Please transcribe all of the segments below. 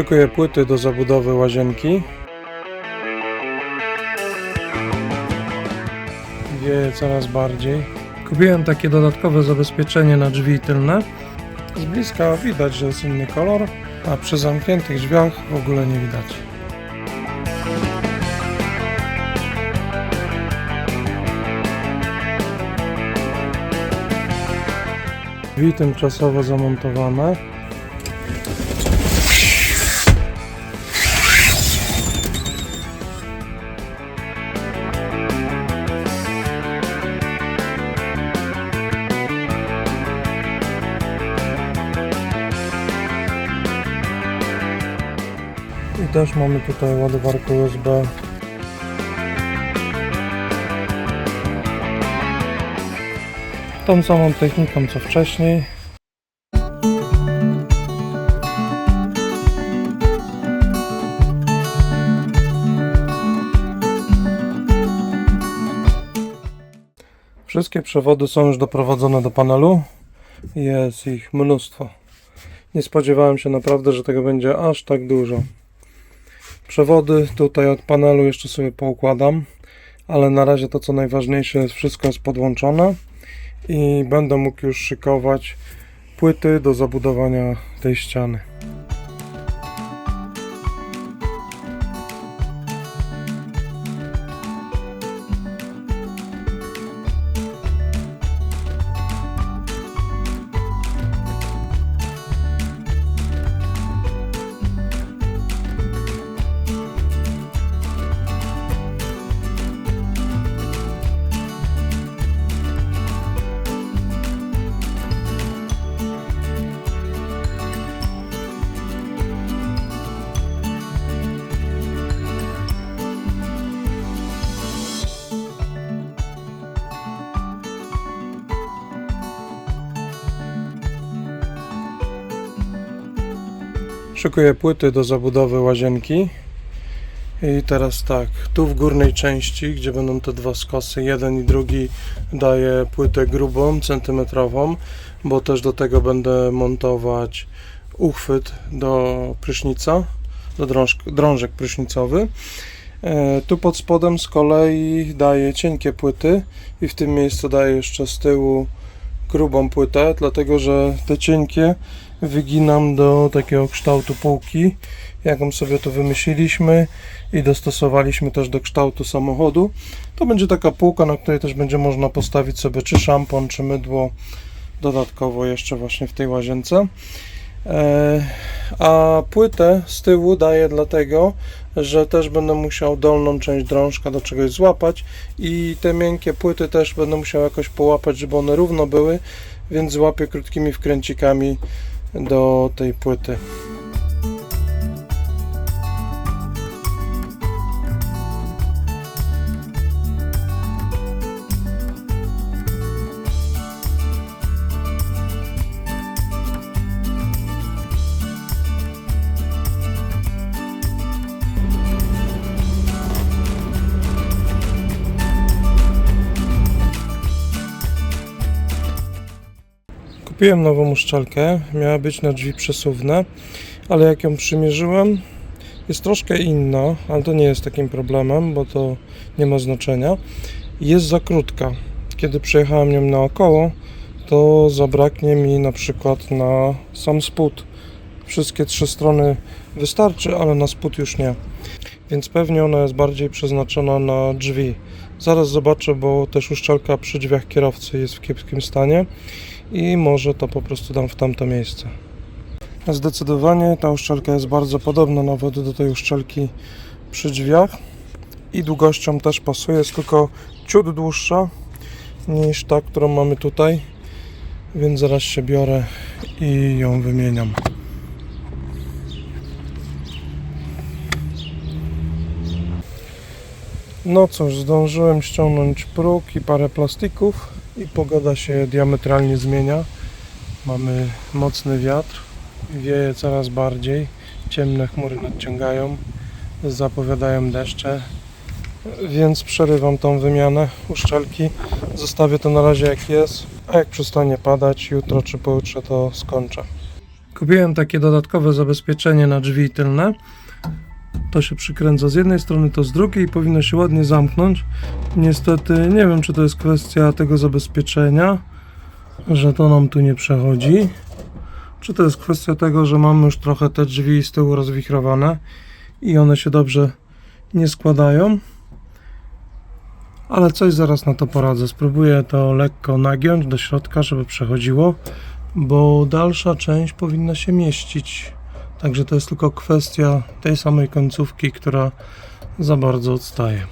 Szykuję płyty do zabudowy łazienki. Wieje coraz bardziej. Kupiłem takie dodatkowe zabezpieczenie na drzwi tylne. Z bliska widać, że jest inny kolor, a przy zamkniętych drzwiach w ogóle nie widać. Drzwi tymczasowo zamontowane. Też mamy tutaj ładowarkę USB. Tą samą techniką co wcześniej. Wszystkie przewody są już doprowadzone do panelu. Jest ich mnóstwo. Nie spodziewałem się naprawdę, że tego będzie aż tak dużo. Przewody tutaj od panelu jeszcze sobie poukładam, ale na razie to co najważniejsze jest wszystko jest podłączone i będę mógł już szykować płyty do zabudowania tej ściany. Szykuję płyty do zabudowy łazienki. I teraz tak, tu w górnej części, gdzie będą te dwa skosy, jeden i drugi daję płytę grubą, centymetrową, bo też do tego będę montować uchwyt do prysznica, do drąż, drążek prysznicowy. E, tu pod spodem z kolei daję cienkie płyty i w tym miejscu daję jeszcze z tyłu grubą płytę, dlatego że te cienkie wyginam do takiego kształtu półki, jaką sobie tu wymyśliliśmy i dostosowaliśmy też do kształtu samochodu. To będzie taka półka, na której też będzie można postawić sobie czy szampon, czy mydło dodatkowo jeszcze właśnie w tej łazience. E, A płytę z tyłu daję dlatego, że też będę musiał dolną część drążka do czegoś złapać i te miękkie płyty też będę musiał jakoś połapać, żeby one równo były, więc złapię krótkimi wkręcikami do tej płyty. Kupiłem nową uszczelkę, miała być na drzwi przesuwne, ale jak ją przymierzyłem, jest troszkę inna, ale to nie jest takim problemem, bo to nie ma znaczenia. Jest za krótka. Kiedy przejechałem nią naokoło, to zabraknie mi na przykład na sam spód. Wszystkie trzy strony wystarczy, ale na spód już nie. Więc pewnie ona jest bardziej przeznaczona na drzwi. Zaraz zobaczę, bo też uszczelka przy drzwiach kierowcy jest w kiepskim stanie i może to po prostu dam w tamto miejsce. Zdecydowanie ta uszczelka jest bardzo podobna nawet do tej uszczelki przy drzwiach i długością też pasuje, jest tylko ciut dłuższa niż ta, którą mamy tutaj, więc zaraz się biorę i ją wymieniam. No cóż, zdążyłem ściągnąć próg i parę plastików i pogoda się diametralnie zmienia. Mamy mocny wiatr, wieje coraz bardziej, ciemne chmury nadciągają, zapowiadają deszcze, więc przerywam tą wymianę uszczelki. Zostawię to na razie jak jest, a jak przestanie padać jutro czy pojutrze to skończę. Kupiłem takie dodatkowe zabezpieczenie na drzwi tylne. To się przykręca z jednej strony, to z drugiej i powinno się ładnie zamknąć. Niestety nie wiem, czy to jest kwestia tego zabezpieczenia, że to nam tu nie przechodzi. Czy to jest kwestia tego, że mamy już trochę te drzwi z tyłu rozwichrowane i one się dobrze nie składają. Ale coś zaraz na to poradzę. Spróbuję to lekko nagiąć do środka, żeby przechodziło, bo dalsza część powinna się mieścić. Także to jest tylko kwestia tej samej końcówki, która za bardzo odstaje.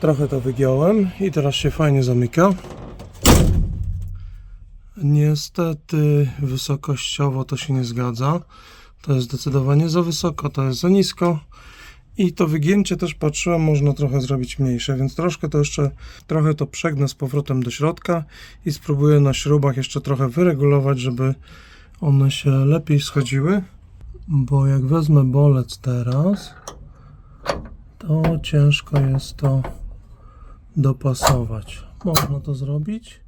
Trochę to wygiąłem i teraz się fajnie zamyka. Niestety wysokościowo to się nie zgadza. To jest zdecydowanie za wysoko, to jest za nisko. I to wygięcie też patrzyłem, można trochę zrobić mniejsze, więc troszkę to jeszcze, trochę to przegnę z powrotem do środka i spróbuję na śrubach jeszcze trochę wyregulować, żeby one się lepiej schodziły. Bo jak wezmę bolec teraz, to ciężko jest to dopasować. Można to zrobić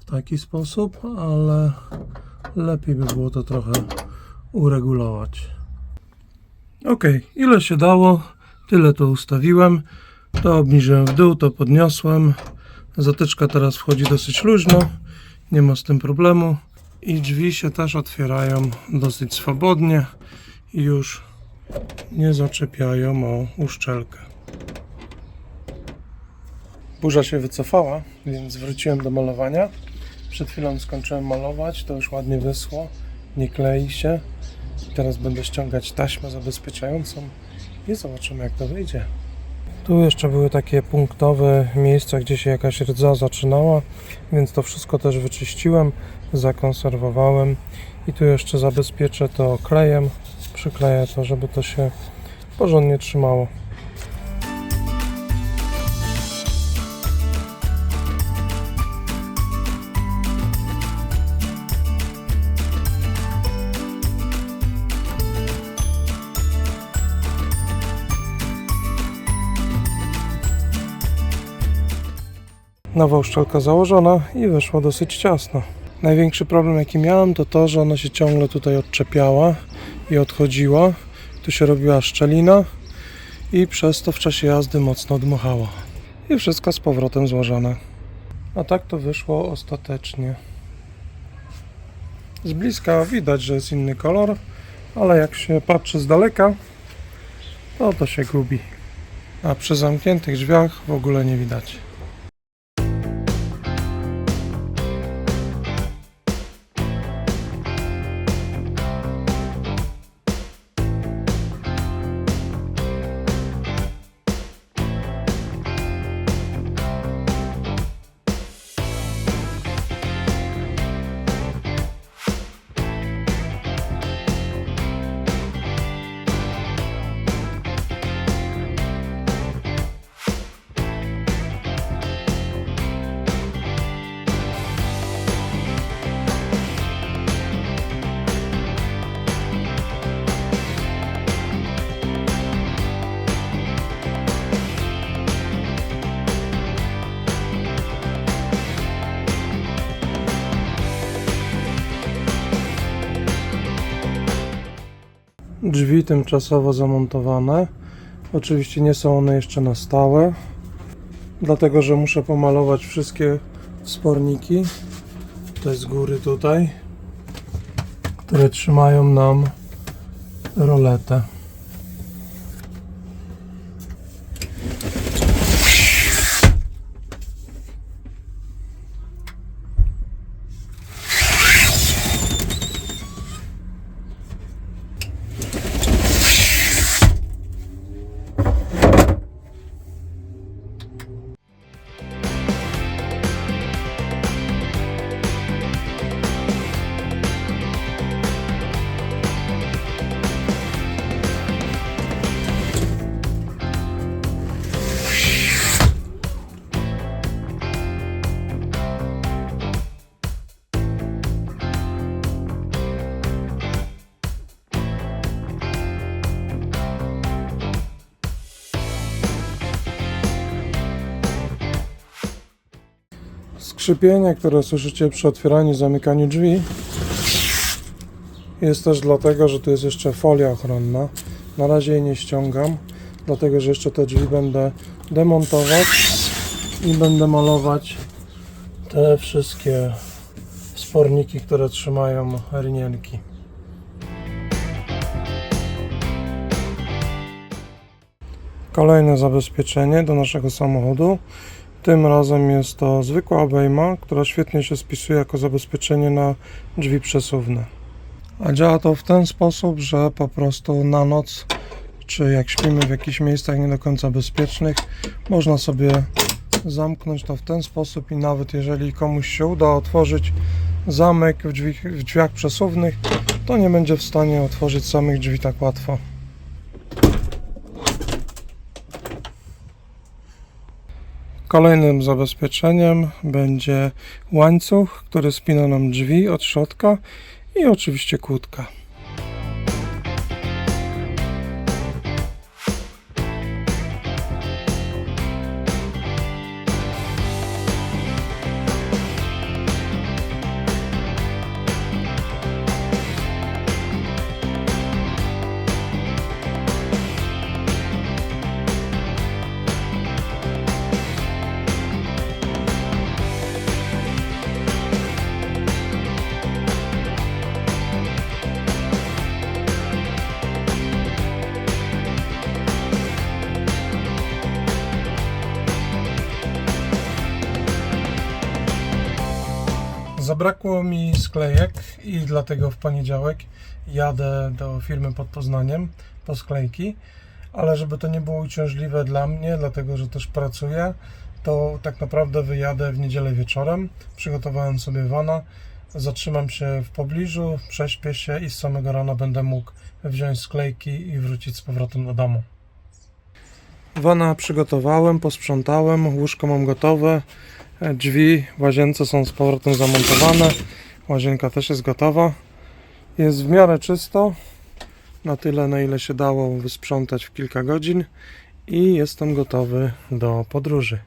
w taki sposób, ale lepiej by było to trochę uregulować. Ok, ile się dało, tyle to ustawiłem. To obniżyłem w dół, to podniosłem. Zatyczka teraz wchodzi dosyć luźno, nie ma z tym problemu. I drzwi się też otwierają dosyć swobodnie i już nie zaczepiają o uszczelkę. Burza się wycofała, więc wróciłem do malowania. Przed chwilą skończyłem malować, to już ładnie wyschło, nie klei się. Teraz będę ściągać taśmę zabezpieczającą i zobaczymy jak to wyjdzie. Tu jeszcze były takie punktowe miejsca, gdzie się jakaś rdza zaczynała, więc to wszystko też wyczyściłem, zakonserwowałem i tu jeszcze zabezpieczę to klejem, przykleję to, żeby to się porządnie trzymało. Nowa uszczelka założona i wyszło dosyć ciasno. Największy problem jaki miałem to to, że ona się ciągle tutaj odczepiała i odchodziła. Tu się robiła szczelina i przez to w czasie jazdy mocno dmuchała. I wszystko z powrotem złożone. A tak to wyszło ostatecznie. Z bliska widać, że jest inny kolor, ale jak się patrzy z daleka, to to się gubi. A przy zamkniętych drzwiach w ogóle nie widać. Drzwi tymczasowo zamontowane. Oczywiście nie są one jeszcze na stałe, dlatego że muszę pomalować wszystkie wsporniki, te z góry tutaj, które trzymają nam roletę. Skrzypienie, które słyszycie przy otwieraniu i zamykaniu drzwi, Jest też dlatego, że tu jest jeszcze folia ochronna. Na razie jej nie ściągam, dlatego że jeszcze te drzwi będę demontować i będę malować te wszystkie sporniki, które trzymają rynienki. Kolejne zabezpieczenie do naszego samochodu. Tym razem jest to zwykła obejma, która świetnie się spisuje jako zabezpieczenie na drzwi przesuwne. A działa to w ten sposób, że po prostu na noc, czy jak śpimy w jakichś miejscach nie do końca bezpiecznych, można sobie zamknąć to w ten sposób i nawet jeżeli komuś się uda otworzyć zamek w, drzwi, w drzwiach przesuwnych, to nie będzie w stanie otworzyć samych drzwi tak łatwo. Kolejnym zabezpieczeniem będzie łańcuch, który spina nam drzwi od środka i oczywiście kłódka. Zabrakło mi sklejek i dlatego w poniedziałek jadę do firmy pod Poznaniem po sklejki, ale żeby to nie było uciążliwe dla mnie, dlatego że też pracuję, to tak naprawdę wyjadę w niedzielę wieczorem. Przygotowałem sobie wana, zatrzymam się w pobliżu, prześpię się i z samego rana będę mógł wziąć sklejki i wrócić z powrotem do domu. Wana przygotowałem, posprzątałem, łóżko mam gotowe, e, drzwi łazience są z powrotem zamontowane, łazienka też jest gotowa. Jest w miarę czysto, na tyle na ile się dało wysprzątać w kilka godzin i jestem gotowy do podróży.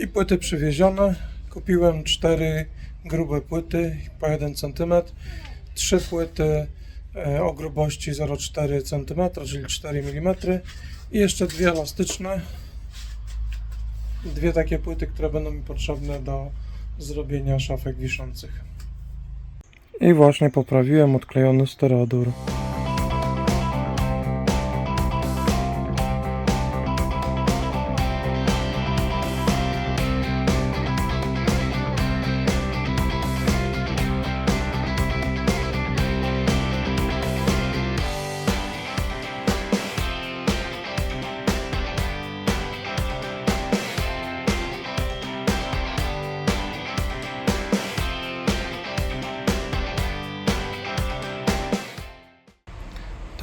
I płyty przywiezione. Kupiłem cztery grube płyty po 1 cm, trzy płyty o grubości 0,4 cm, czyli 4 mm i jeszcze dwie elastyczne. Dwie takie płyty, które będą mi potrzebne do zrobienia szafek wiszących. I właśnie poprawiłem odklejony stereodur.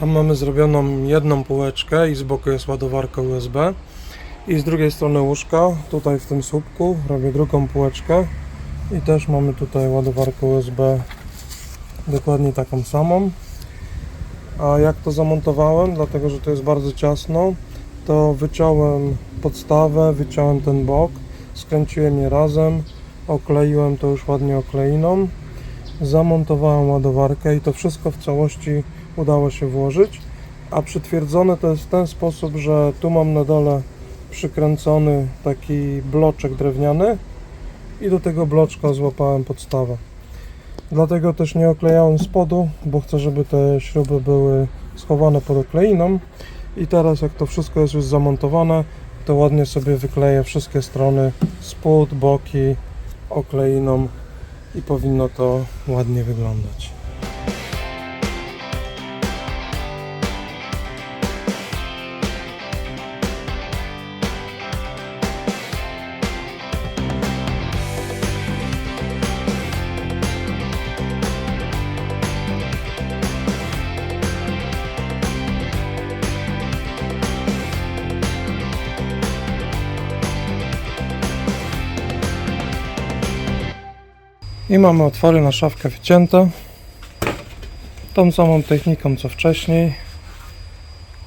Tam mamy zrobioną jedną półeczkę i z boku jest ładowarka USB. I z drugiej strony łóżka, tutaj w tym słupku, robię drugą półeczkę. I też mamy tutaj ładowarkę USB dokładnie taką samą. A jak to zamontowałem, dlatego że to jest bardzo ciasno, to wyciąłem podstawę, wyciąłem ten bok, skręciłem je razem, okleiłem to już ładnie okleiną, zamontowałem ładowarkę i to wszystko w całości udało się włożyć. A przytwierdzone to jest w ten sposób, że tu mam na dole przykręcony taki bloczek drewniany i do tego bloczka złapałem podstawę. Dlatego też nie oklejałem spodu, bo chcę, żeby te śruby były schowane pod okleiną. I teraz jak to wszystko jest już zamontowane, to ładnie sobie wykleję wszystkie strony, spód, boki okleiną i powinno to ładnie wyglądać. I mamy otwory na szafkę wycięte. Tą samą techniką co wcześniej.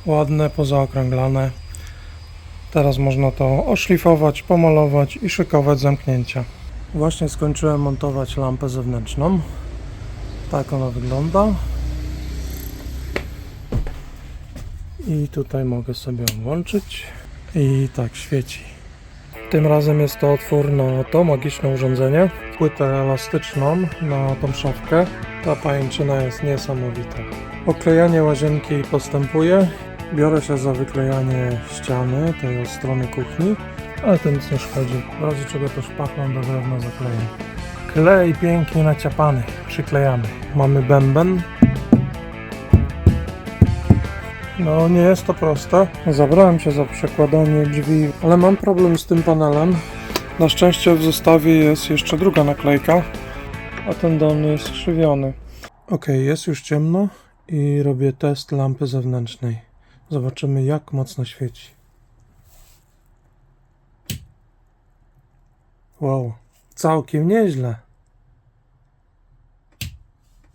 Ładne, pozaokrąglane. Teraz można to oszlifować, pomalować i szykować zamknięcia. Właśnie skończyłem montować lampę zewnętrzną. Tak ona wygląda. I tutaj mogę sobie włączyć. I tak świeci. Tym razem jest to otwór na to magiczne urządzenie. Płytę elastyczną na tą szafkę. Ta pajęczyna jest niesamowita. Oklejanie łazienki postępuje. Biorę się za wyklejanie ściany tej od strony kuchni, ale to nic nie szkodzi. W razie czego to szpachą do drewna zakleję. Klej pięknie naciapany. Przyklejamy. Mamy bęben. No, nie jest to proste. Zabrałem się za przekładanie drzwi, ale mam problem z tym panelem. Na szczęście w zestawie jest jeszcze druga naklejka, a ten dolny jest skrzywiony. Ok, jest już ciemno i robię test lampy zewnętrznej. Zobaczymy jak mocno świeci. Wow, całkiem nieźle.